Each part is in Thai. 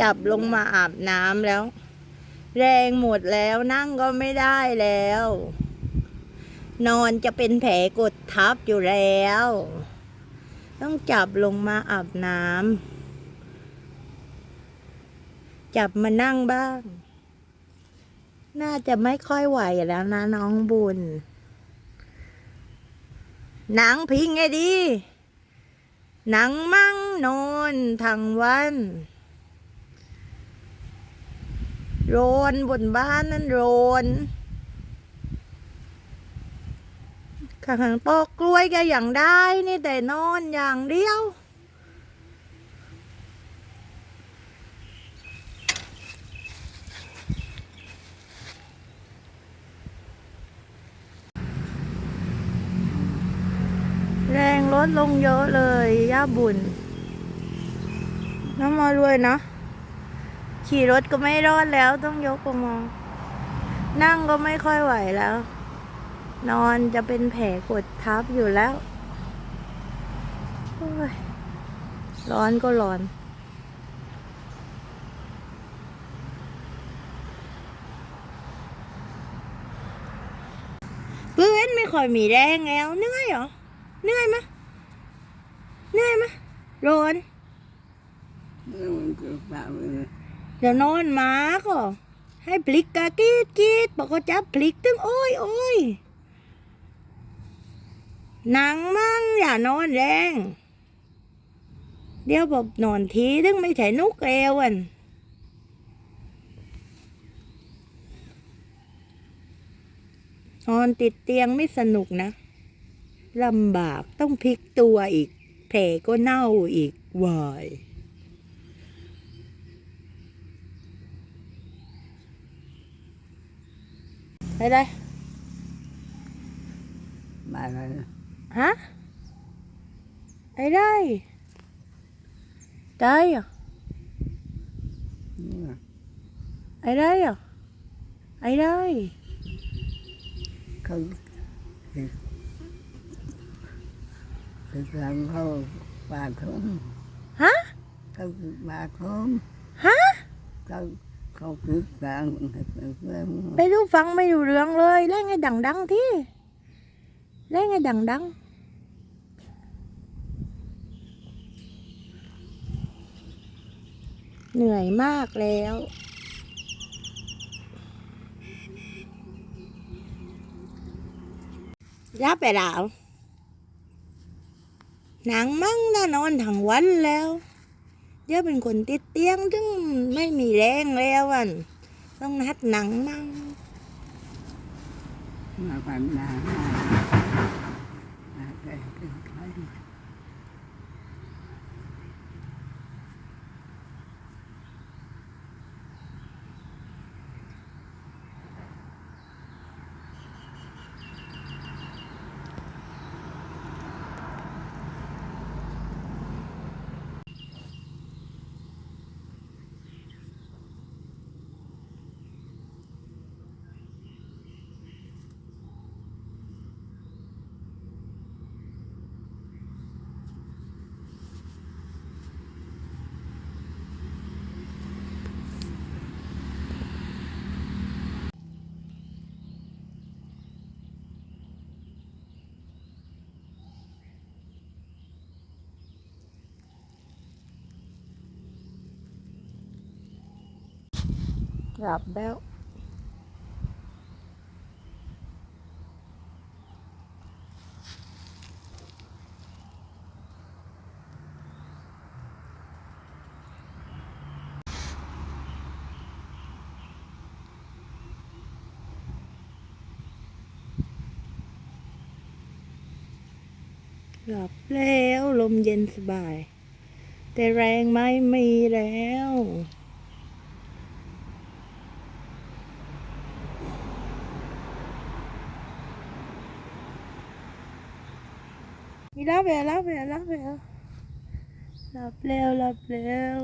จับลงมาอาบน้ำแล้ว แรงหมดแล้วนั่งก็ไม่ได้แล้ว นอนจะเป็นแผลกดทับอยู่แล้ว ต้องจับลงมาอาบน้ำจับมานั่งบ้าง น่าจะไม่ค่อยไหวแล้วนะน้องบุญ หนังพิงไงดีหนังมั่งนอนทั้งวัน โรนบนบ้านนั่นโรนข้างๆปอกกล้วยก็อย่างได้นี่แต่นอนอย่างเดียว แรงลดลงเยอะเลย ย่าบุญ น้ำมารวยเนาะ ขี่รถก็ไม่รอดแล้วต้องยกกมองนั่งก็ไม่ค่อยไหวแล้ว นอนจะเป็นแผลกดทับอยู่แล้ว ร้อนก็ร้อน เพื่อนไม่ค่อยมีแรงแล้วเหนื่อยเหรอเหนื่อยไหมเหนื่อยไหมร้อนมันเกิดแบบนี้เดี๋ย วนอนมาก็ ให้พลิกกะกีดกีดบอกก็จับพลิกตึงโอ้ยโอ้ยหนังมั่งอย่านอนแรง เดี๋ยวบอกนอนทีตึงไม่ใช่นุกเอวอันนอนติดเตียงไม่สนุกนะลำบากต้องพลิกตัวอีก แผลก็เน่าอีกวาย ไปได้มาเลยฮะไอ้ได้ได้เหรอะไอ้ได้ เหรอะไอ้ได้เขาคือคือทำเขาปากคมฮะเขาคือปากคมฮะเขาเขาคือการเพื่อนไปดูฟังไม่ดูเรื่องเลยเล่นไงดังดังที่เล่นไงดังดังเหนื่อยมากแล้วรับไปแล้วหนังมั่งน่านอนทั้งวันแล้ว เดี๋ยวเป็นคนติดเตียงถึงไม่มีแรงแล้วอันต้องนัดหนังมั่งมาบันนามาแต่เป็นใคร หลับแล้วหลับแล้วลมเย็นสบาย แต่แรงไม่มีแล้ว รับแล้วรับแล้วรับแล้วรับแล้วรับแล้ว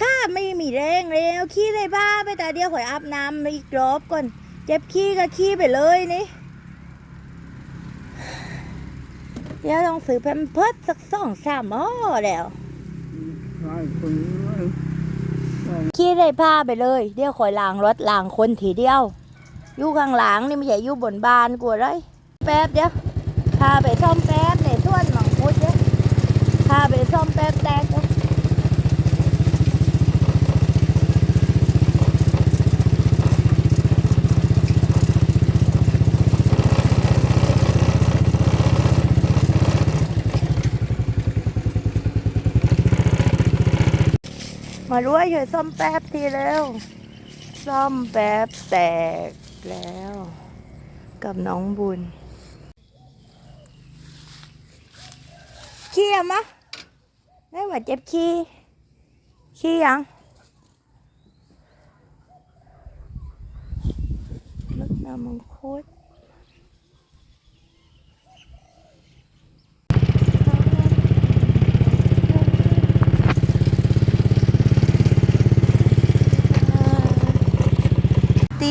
ข้าไม่มีแรงแล้วขี้เลยบ้าไปแต่เดียวข่อยอาบน้ำอีกรอบก่อนเจ็บขี้ก็ขี้ไปเลยนี่เดี๋ยวต้องซื้อแพมเพิร์สสักสองสามอ้อแล้วใช่คนนี้ได้พาไปเลย เดี๋ยวคอยล้างรถล้างคนทีเดียว อยู่ข้างหลังนี่ไม่ใช่อยู่บนบานกูเลยแป๊บเดียวพาไปซ่อมแป๊บในส่วนหนองพุดเดียวพาไปซ่อมแป๊บแตกเดียวมาด้วยช่วยซ่อมแป๊บทีเร็วซ่อมแป๊บแตก แล้ว กับน้องบุญขี้อะมะได้ว่าเจ็บขี้ขี้ยังรถน้ำมังคุด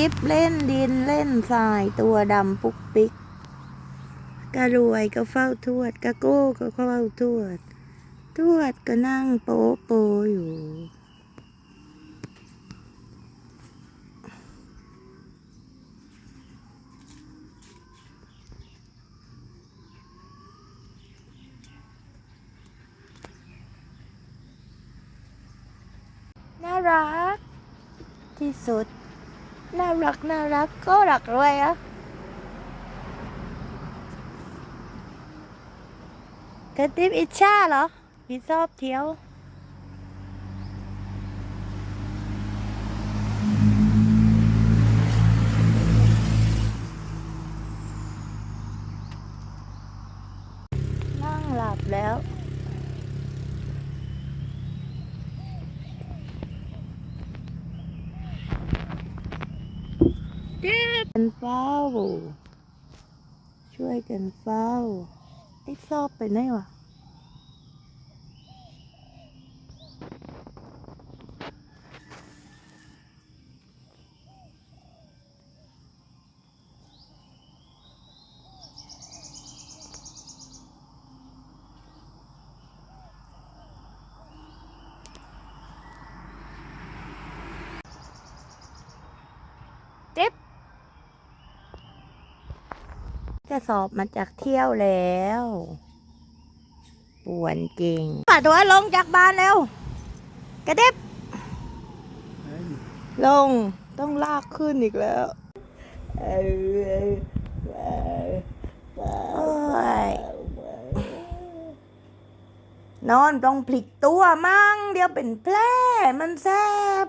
ติ๊บเล่นดินเล่นทรายตัวดำปุกปิกกระรวยก็เฝ้าทวดกระโก้ก็เฝ้าทวด ทวดก็นั่งโป๊โปอยู่ น่ารักที่สุด น่ารักน่ารักก็รักรวยอะกระติบอิจฉาเหรอพี่ชอบเที่ยวนั่งหลับแล้ว กัน เฝ้า ช่วยกันเฝ้าไอ้ซอบไปไหนวะ จะสอบมาจากเที่ยวแล้วป่วนจริงป่าตัวลงจากบ้านแล้ว กระเด็บ ลงต้องลากขึ้นอีกแล้วโอ้ยนอนต้องพลิกตัวมั่ง เดี๋ยวเป็นแผลมันแซบ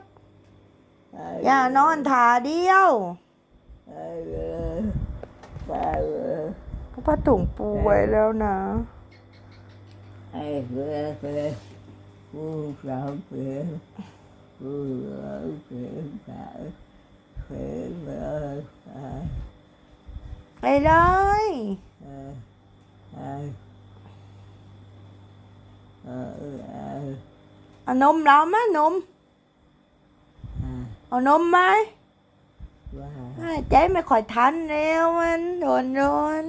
อย่านอนถาเดียว พระถุงปูไว้แล้วนะไอ้เพื่อนเพื่อนผู้สาวเพื่อนผู้สาวเพื่อนสาวเพื่อนเพื่อนสาวไปเลยเออเออเออเออเออเอานมเรามานมเอานมไหมว่าหายใจไม่ค่อยทันแล้วมันโดนโดน